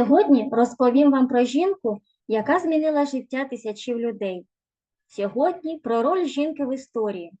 Сьогодні розповім вам про жінку, яка змінила життя тисячів людей. Сьогодні про роль жінки в історії.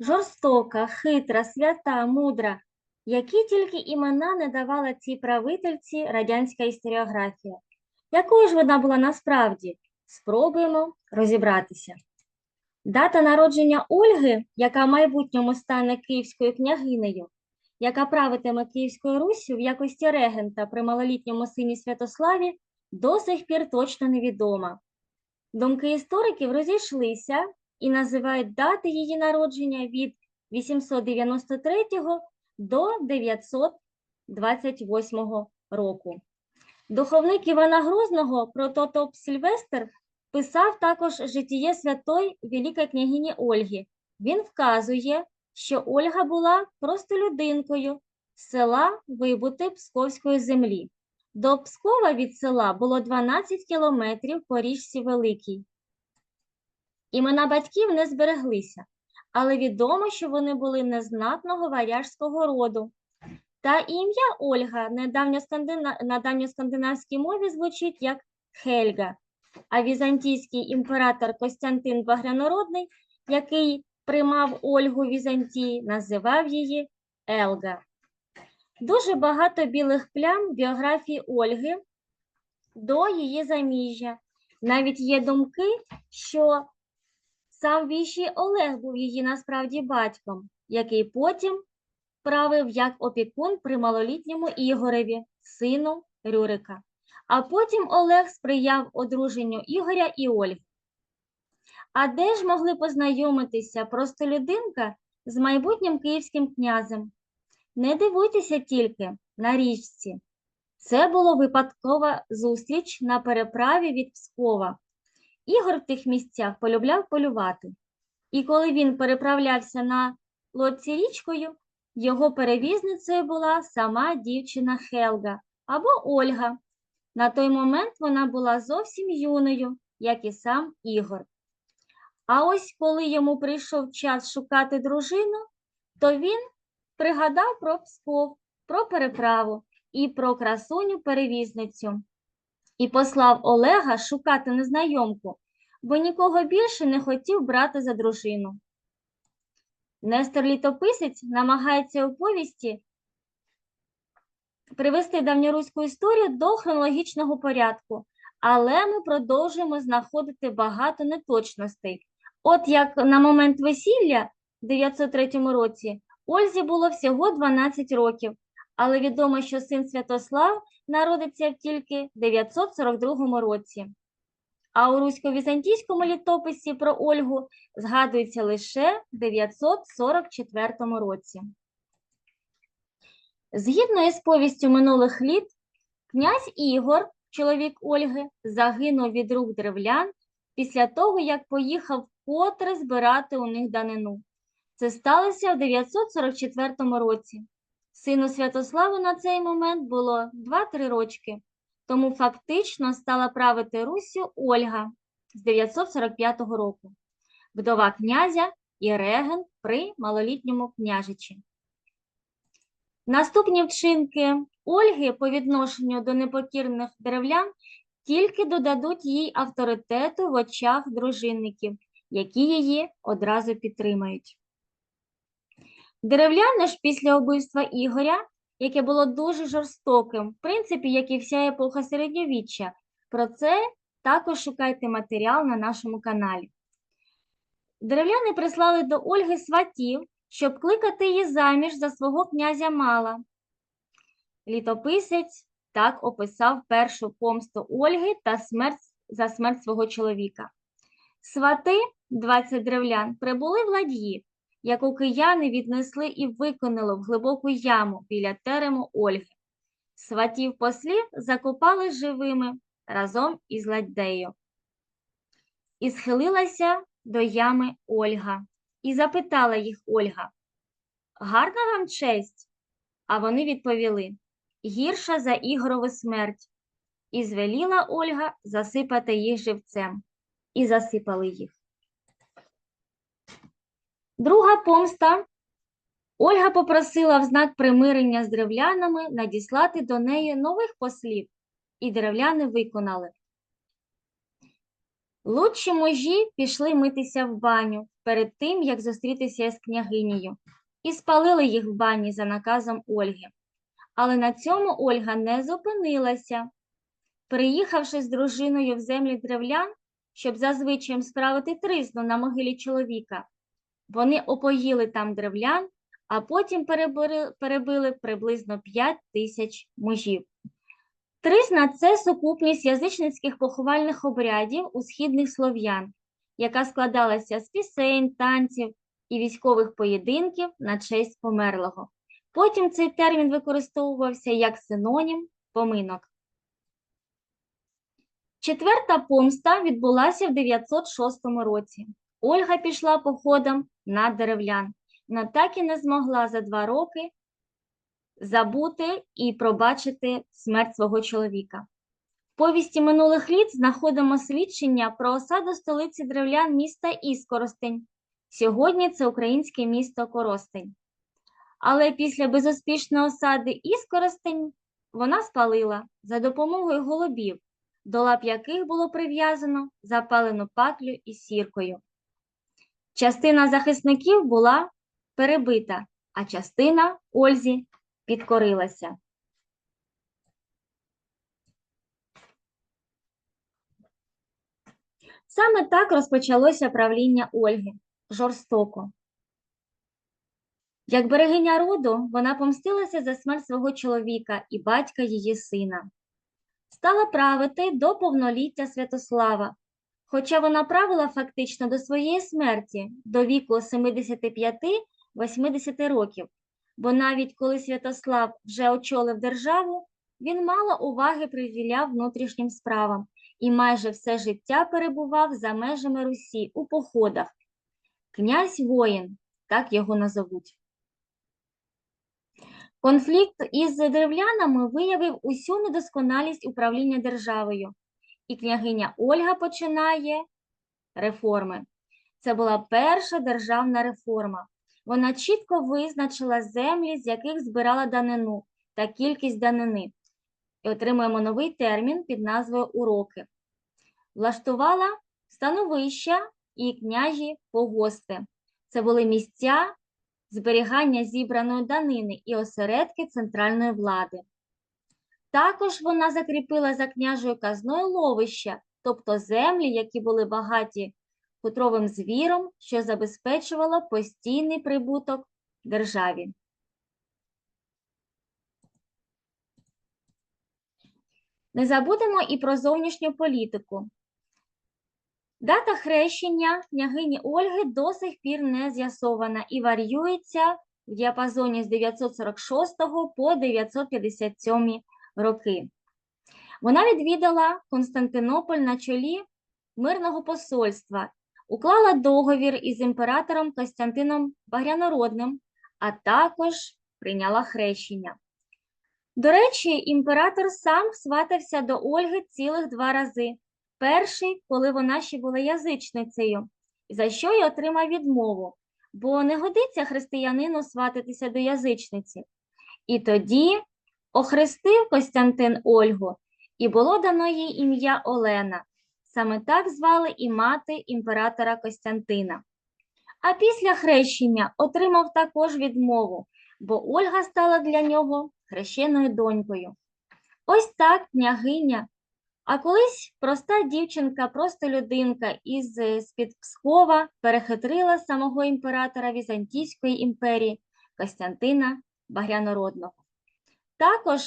Жорстока, хитра, свята, мудра, які тільки імена не давала цій правительці радянська історіографія. Якою ж вона була насправді? Спробуємо розібратися. Дата народження Ольги, яка в майбутньому стане київською княгинею, яка правитиме Київською Руссю в якості регента при малолітньому сині Святославі, до сих пір точно невідома. Думки істориків розійшлися і називають дати її народження від 893 до 928 року. Духовник Івана Грозного прототоп Сильвестр писав також житіє святої Великої княгині Ольги. Він вказує, що Ольга була просто людинкою села Вибути Псковської землі. До Пскова від села було 12 кілометрів по річці Великій. Імена батьків не збереглися, але відомо, що вони були незнатного варяжського роду. Та ім'я Ольга на давньоскандинавській мові звучить як Хельга, а візантійський імператор Костянтин Багрянородний, який приймав Ольгу Візантії, називав її Елга. Дуже багато білих плям в біографії Ольги до її заміжжя. Навіть є думки, що сам віщий Олег був її насправді батьком, який потім правив як опікун при малолітньому Ігореві, сину Рюрика. А потім Олег сприяв одруженню Ігоря і Ольги. А де ж могли познайомитися просто людинка з майбутнім київським князем? Не дивуйтеся тільки на річці. Це була випадкова зустріч на переправі від Пскова. Ігор в тих місцях полюбляв полювати. І коли він переправлявся на лодці річкою, його перевізницею була сама дівчина Хелга або Ольга. На той момент вона була зовсім юною, як і сам Ігор. А ось коли йому прийшов час шукати дружину, то він пригадав про Псков, про переправу і про красуню перевізницю. І послав Олега шукати незнайомку, бо нікого більше не хотів брати за дружину. Нестор Літописець намагається у повісті привести давньоруську історію до хронологічного порядку, але ми продовжуємо знаходити багато неточностей. От як на момент весілля в 903 році Ользі було всього 12 років, але відомо, що син Святослав народиться тільки в 942 році. А у русько-візантійському літописі про Ольгу згадується лише в 944 році. Згідно із повістю минулих літ, князь Ігор, чоловік Ольги, загинув від рук древлян після того, як поїхав вкотре збирати у них данину. Це сталося в 944 році. Сину Святославу на цей момент було 2-3 рочки, тому фактично стала правити Руссю Ольга з 945 року, вдова князя і реген при малолітньому княжичі. Наступні вчинки Ольги по відношенню до непокірних деревлян тільки додадуть їй авторитету в очах дружинників, які її одразу підтримають. Деревляни ж після убивства Ігоря, яке було дуже жорстоким, в принципі, як і вся епоха середньовіччя, про це також шукайте матеріал на нашому каналі. Деревляни прислали до Ольги сватів, щоб кликати її заміж за свого князя Мала. Літописець так описав першу помсту Ольги та смерть за смерть свого чоловіка. Свати, 20 древлян, прибули в ладьї, яку кияни віднесли і виконали в глибоку яму біля терему Ольги. Сватів послів закопали живими разом із ладдею. І схилилася до ями Ольга, і запитала їх Ольга: Гарна вам честь? А вони відповіли: гірша за Ігорову смерть. І звеліла Ольга засипати їх живцем, і засипали їх. Друга помста. Ольга попросила в знак примирення з древлянами надіслати до неї нових послів і деревляни виконали. Лучші мужі пішли митися в баню перед тим, як зустрітися з княгинею, і спалили їх в бані за наказом Ольги. Але на цьому Ольга не зупинилася. Приїхавши з дружиною в землі древлян, щоб за звичаєм справити тризну на могилі чоловіка, вони опоїли там древлян, а потім перебили, приблизно 5 тисяч мужів. Тризна – це сукупність язичницьких поховальних обрядів у східних слов'ян, яка складалася з пісень, танців і військових поєдинків на честь померлого. Потім цей термін використовувався як синонім поминок. Четверта помста відбулася в 906 році. Ольга пішла походом на деревлян. Вона так і не змогла за два роки забути і пробачити смерть свого чоловіка. В повісті минулих літ знаходимо свідчення про осаду столиці древлян міста Іскоростень. Сьогодні це українське місто Коростень. Але після безуспішної осади Іскоростень вона спалила за допомогою голубів, до лап яких було прив'язано запалену паклю із сіркою. Частина захисників була перебита, а частина Ользі підкорилася. Саме так розпочалося правління Ольги жорстоко. Як берегиня роду, вона помстилася за смерть свого чоловіка і батька її сина. Стала правити до повноліття Святослава, хоча вона правила фактично до своєї смерті, до віку 75-80 років, бо навіть коли Святослав вже очолив державу, він мало уваги приділяв внутрішнім справам і майже все життя перебував за межами Русі у походах. Князь воїн, так його назовуть. Конфлікт із древлянами виявив усю недосконалість управління державою, і княгиня Ольга починає реформи. Це була перша державна реформа. Вона чітко визначила землі, з яких збирала данину та кількість данини, і отримуємо новий термін під назвою уроки. Влаштувала становища і княжі погости. Це були місця зберігання зібраної данини і осередки центральної влади. Також вона закріпила за княжою казною ловища, тобто землі, які були багаті хутровим звіром, що забезпечувало постійний прибуток державі. Не забудемо і про зовнішню політику. Дата хрещення княгині Ольги до сих пір не з'ясована і варіюється в діапазоні з 946 по 957 роки. Вона відвідала Константинополь на чолі мирного посольства, уклала договір із імператором Костянтином Багрянородним, а також прийняла хрещення. До речі, імператор сам сватався до Ольги цілих два рази. Перший, коли вона ще була язичницею, за що й отримав відмову, бо не годиться християнину свататися до язичниці. І тоді охрестив Костянтин Ольгу, і було дано їй ім'я Олена. Саме так звали і мати імператора Костянтина. А після хрещення отримав також відмову, бо Ольга стала для нього хрещеною донькою. Ось так княгиня а колись проста дівчинка, просто людинка із з-під Пскова перехитрила самого імператора Візантійської імперії Костянтина Багрянородного. Також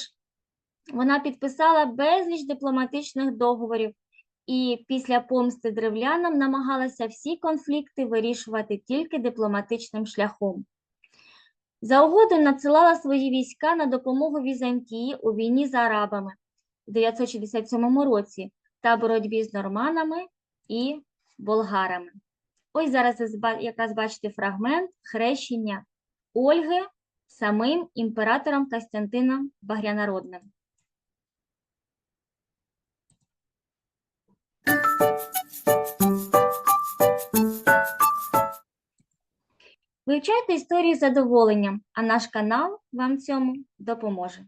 вона підписала безліч дипломатичних договорів і після помсти древлянам намагалася всі конфлікти вирішувати тільки дипломатичним шляхом. За угоду надсилала свої війська на допомогу Візантії у війні з арабами. в 967 році та боротьбі з норманами і болгарами. Ось зараз якраз бачите фрагмент хрещення Ольги самим імператором Костянтином Багрянародним. Вивчайте історію з задоволенням, а наш канал вам цьому допоможе.